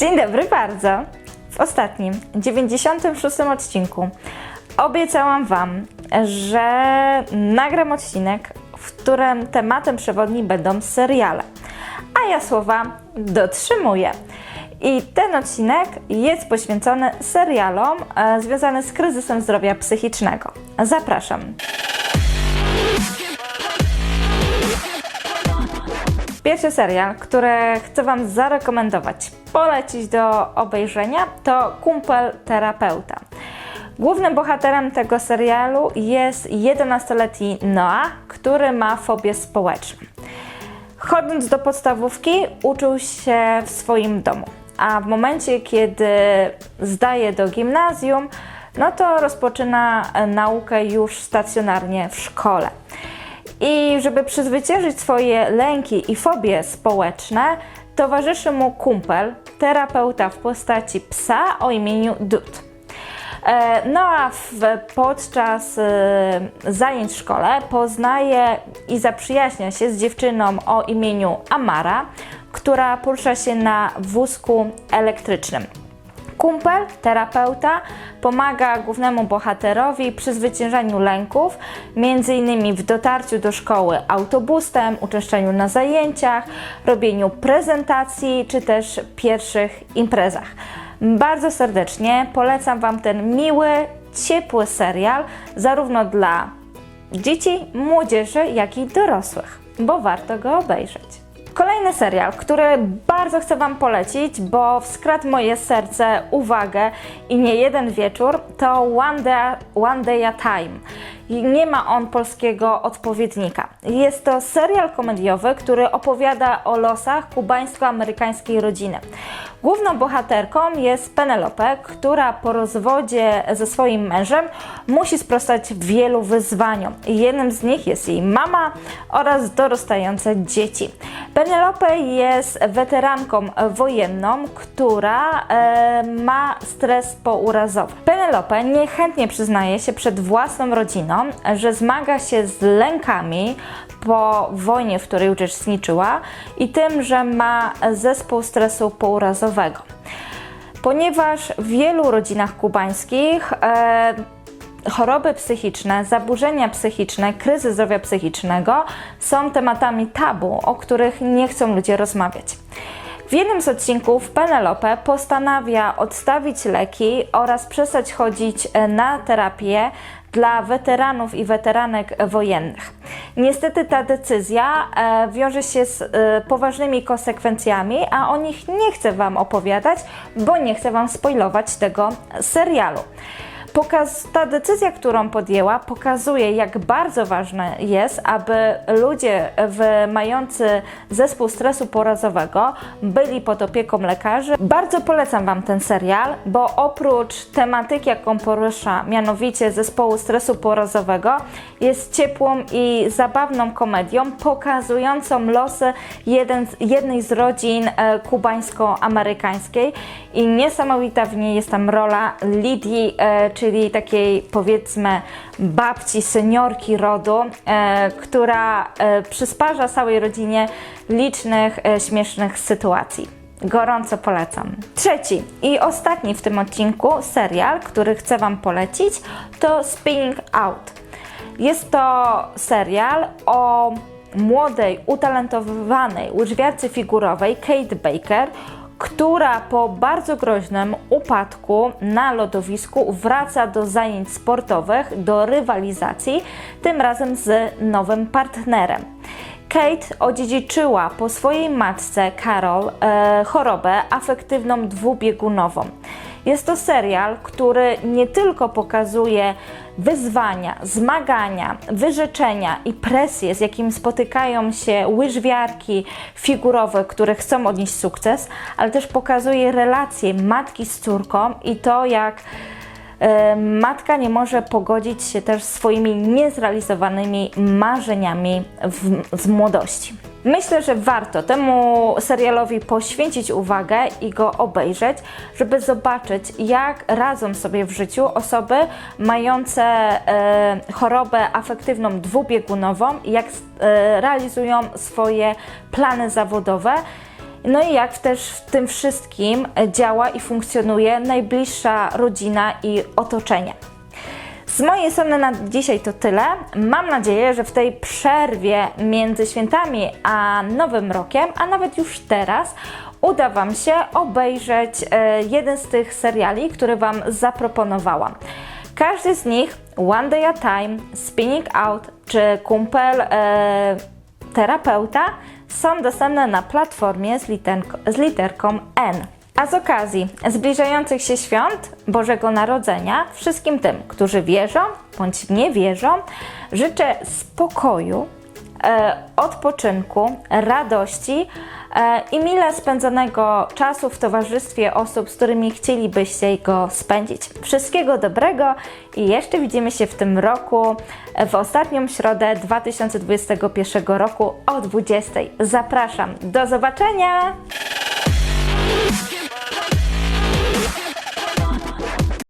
Dzień dobry bardzo. W ostatnim, 96 odcinku obiecałam Wam, że nagram odcinek, w którym tematem przewodnim będą seriale. A ja słowa dotrzymuję. I ten odcinek jest poświęcony serialom e, związanym z kryzysem zdrowia psychicznego. Zapraszam. Pierwszy serial, który chcę Wam zarekomendować, polecić do obejrzenia, to Kumpel Terapeuta. Głównym bohaterem tego serialu jest 11-letni Noah, który ma fobię społeczną. Chodząc do podstawówki, uczył się w swoim domu, a w momencie, kiedy zdaje do gimnazjum, no to rozpoczyna e, naukę już stacjonarnie w szkole. I żeby przezwyciężyć swoje lęki i fobie społeczne, towarzyszy mu kumpel, terapeuta w postaci psa o imieniu Dud. E, No a w, podczas e, zajęć w szkole poznaje i zaprzyjaźnia się z dziewczyną o imieniu Amara, która porusza się na wózku elektrycznym. Kumpel, terapeuta, pomaga głównemu bohaterowi przy zwyciężaniu lęków, m.in. w dotarciu do szkoły autobusem, uczęszczaniu na zajęciach, robieniu prezentacji czy też pierwszych imprezach. Bardzo serdecznie polecam Wam ten miły, ciepły serial, zarówno dla dzieci, młodzieży, jak i dorosłych, bo warto go obejrzeć. Kolejny serial, który bardzo chcę Wam polecić, bo wskradł moje serce, uwagę i nie jeden wieczór, to One Day, One Day a Time. Nie ma on polskiego odpowiednika. Jest to serial komediowy, który opowiada o losach kubańsko-amerykańskiej rodziny. Główną bohaterką jest Penelope, która po rozwodzie ze swoim mężem musi sprostać wielu wyzwaniom. Jednym z nich jest jej mama oraz dorastające dzieci. Penelope jest wojenną, która e, ma stres pourazowy. Penelope niechętnie przyznaje się przed własną rodziną, że zmaga się z lękami po wojnie, w której uczestniczyła i tym, że ma zespół stresu pourazowego. Ponieważ w wielu rodzinach kubańskich e, choroby psychiczne, zaburzenia psychiczne, kryzys zdrowia psychicznego są tematami tabu, o których nie chcą ludzie rozmawiać. W jednym z odcinków Penelope postanawia odstawić leki oraz przestać chodzić e, na terapię dla weteranów i weteranek wojennych. Niestety ta decyzja e, wiąże się z e, poważnymi konsekwencjami, a o nich nie chcę Wam opowiadać, bo nie chcę Wam spoilować tego serialu. Pokaz, ta decyzja, którą podjęła, pokazuje, jak bardzo ważne jest, aby ludzie w, mający zespół stresu porazowego byli pod opieką lekarzy. Bardzo polecam Wam ten serial, bo oprócz tematyki, jaką porusza, mianowicie zespołu stresu porazowego, jest ciepłą i zabawną komedią pokazującą losy jeden, jednej z rodzin e, kubańsko-amerykańskiej i niesamowita w niej jest tam rola Lidii, e, czyli takiej powiedzmy babci, seniorki rodu, e, która e, przysparza całej rodzinie licznych e, śmiesznych sytuacji. Gorąco polecam. Trzeci i ostatni w tym odcinku serial, który chcę Wam polecić, to Spinning Out. Jest to serial o młodej, utalentowanej łyżwiarce figurowej Kate Baker, która po bardzo groźnym upadku na lodowisku wraca do zajęć sportowych, do rywalizacji, tym razem z nowym partnerem. Kate odziedziczyła po swojej matce Carol e, chorobę afektywną dwubiegunową. Jest to serial, który nie tylko pokazuje wyzwania, zmagania, wyrzeczenia i presje, z jakim spotykają się łyżwiarki figurowe, które chcą odnieść sukces, ale też pokazuje relacje matki z córką i to, jak matka nie może pogodzić się też swoimi niezrealizowanymi marzeniami w, z młodości. Myślę, że warto temu serialowi poświęcić uwagę i go obejrzeć, żeby zobaczyć, jak radzą sobie w życiu osoby mające e, chorobę afektywną dwubiegunową, jak e, realizują swoje plany zawodowe No i jak też w tym wszystkim działa i funkcjonuje najbliższa rodzina i otoczenie. Z mojej strony na dzisiaj to tyle. Mam nadzieję, że w tej przerwie między świętami a Nowym Rokiem, a nawet już teraz, uda Wam się obejrzeć e, jeden z tych seriali, który Wam zaproponowałam. Każdy z nich, One Day at Time, Spinning Out czy Kumpel e, Terapeuta, są dostępne na platformie z, z literką N. A z okazji zbliżających się świąt Bożego Narodzenia, wszystkim tym, którzy wierzą bądź nie wierzą, życzę spokoju, odpoczynku, radości e, i mile spędzonego czasu w towarzystwie osób, z którymi chcielibyście go spędzić. Wszystkiego dobrego i jeszcze widzimy się w tym roku, e, w ostatnią środę 2021 roku o 20. Zapraszam. Do zobaczenia!